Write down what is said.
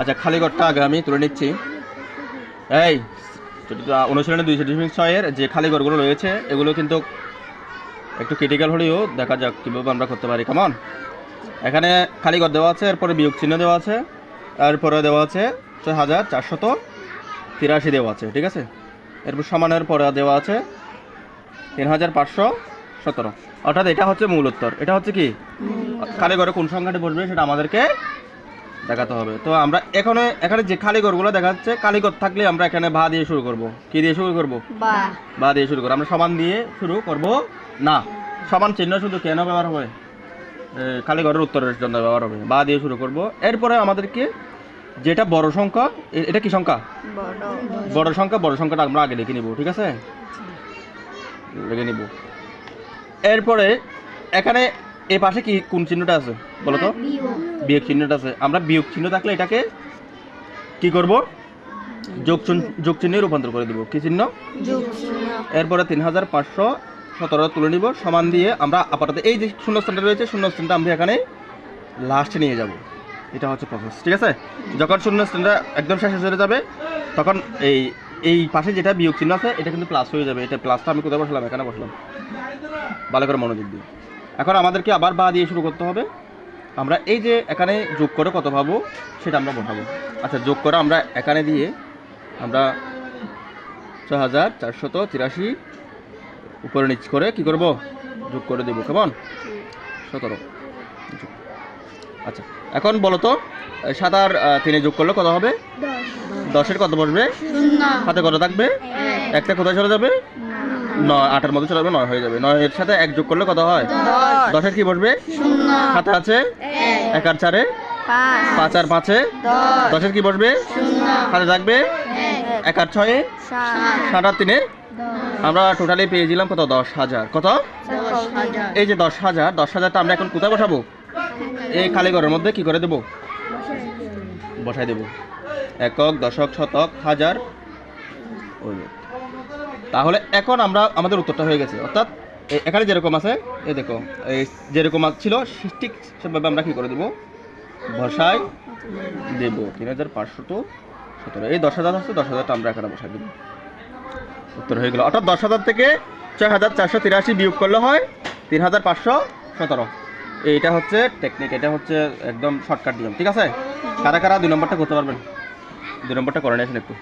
আচ্ছা খালি ঘরটা আগে আমি তুলে নিচ্ছি। এই অনুশীলনে দুইশো দশমিক ছয়ের যে খালি ঘরগুলো রয়েছে এগুলো কিন্তু একটু ক্রিটিক্যাল হলেও দেখা যাক কীভাবে আমরা করতে পারি। কেমন এখানে খালি ঘর দেওয়া আছে এরপরে বিয়োগ চিহ্ন দেওয়া আছে এরপরে দেওয়া আছে ছয় হাজার চারশত তিরাশি দেওয়া আছে ঠিক আছে? এরপর সমানের পরে দেওয়া আছে তিন হাজার পাঁচশো সতেরো। অর্থাৎ এটা হচ্ছে মূল উত্তর। এটা হচ্ছে কি? খালি ঘরে কোন সংখ্যাটি বসবে সেটা আমাদেরকে দেখাতে হবে। তো আমরা এখানে এখানে যে খালি ঘরগুলো দেখা যাচ্ছে খালি ঘর থাকলে আমরা এখানে ভা দিয়ে শুরু করব। কি দিয়ে শুরু করব? বা। দিয়ে শুরু করব। আমরা সমান দিয়ে শুরু করব। না সমান চিহ্ন শুধু কেন ব্যবহার হবে? এ, খালি ঘরের উত্তরের জন্য ব্যবহার হবে। বা দিয়ে শুরু করব। এরপরে আমাদেরকে যেটা বড় সংখ্যা এটা কি সংখ্যা? বড়। বড় সংখ্যা বড় সংখ্যাটা আমরা আগে লিখে নিব ঠিক আছে? লিখে নিব। এরপরে এখানে এই পাশে কি কোন চিহ্নটা আছে? বলো তো। বিয়োগ চিহ্নটা আছে। আমরা বিয়োগ চিহ্ন থাকলে এটাকে কি করব? যোগ যোগ চিহ্নে রূপান্তর করে দিব। কি চিহ্ন? যোগ চিহ্ন। এরপরে তিন হাজার পাঁচশো সতেরো তুলে নিব। সমান দিয়ে আমরা আপাতত এই যে শূন্য স্থানটা রয়েছে শূন্য স্থানটা আমরা এখানে লাস্টে নিয়ে যাব। এটা হচ্ছে প্রসেস ঠিক আছে? যখন শূন্য স্থানটা একদম শেষে চলে যাবে তখন এই এই পাশে যেটা বিয়োগ চিহ্ন আছে এটা কিন্তু প্লাস হয়ে যাবে। এটা প্লাসটা আমি কোথায় বসলাম? এখানে বসলাম। ভালো করে মনোযোগ দিই এখন আমাদেরকে আবার বা দিয়ে শুরু করতে হবে। আমরা এই যে এখানে যোগ করে কত পাবো সেটা আমরা বসাবো আচ্ছা যোগ করে আমরা এখানে দিয়ে আমরা ছ হাজার চারশত তিরাশি উপরে নিচ করে কি করব? যোগ করে দেবো কেমন? সতেরো। আচ্ছা এখন বলো তো সাত আর তিনে যোগ করলে কত হবে? দশের কত বসবে? হাতে কত থাকবে? একটা কোথায় চলে যাবে? নয় আটের মধ্যে চলে যাবে নয় হয়ে যাবে। নয় এর সাথে এক যোগ করলে কত হয়? দশের কি বসবে? হাতে আছে? এক। আর চারে? পাঁচ। আর পাঁচে? দশ। দশের কি বসবে? হাতে থাকবে? এক। আর ছয়ে? সাত। আর তিনে? আমরা টোটালি পেয়েছিলাম কত? দশ হাজার। কত? এই যে দশ হাজার দশ হাজারটা আমরা এখন কোথায় বসাবো? এই খালি ঘরের মধ্যে কি করে দেবো? বসাই। দেবো। একক দশক শতক হাজার। ওই। তাহলে এখন আমরা আমাদের উত্তরটা হয়ে গেছে। অর্থাৎ এখানে যেরকম আছে, এ দেখো, এই যেরকম ছিল ঠিক সেভাবে আমরা কি করে দেবো? বসাই দেবো। তিন হাজার পাঁচশত সতেরো। এই দশ হাজার আছে, দশ হাজারটা আমরা এখানে বসাই দেবো। উত্তর হয়ে গেল। অর্থাৎ দশ হাজার থেকে ছয় হাজার চারশো তিরাশি বিয়োগ করলে হয় তিন হাজার পাঁচশো সতেরো। এইটা হচ্ছে টেকনিক এটা হচ্ছে একদম শর্টকাট নিয়ম। ঠিক আছে? কারা কারা দুই নম্বরটা করতে পারবেন? দুই নম্বরটা করে নিয়েছেন একটু।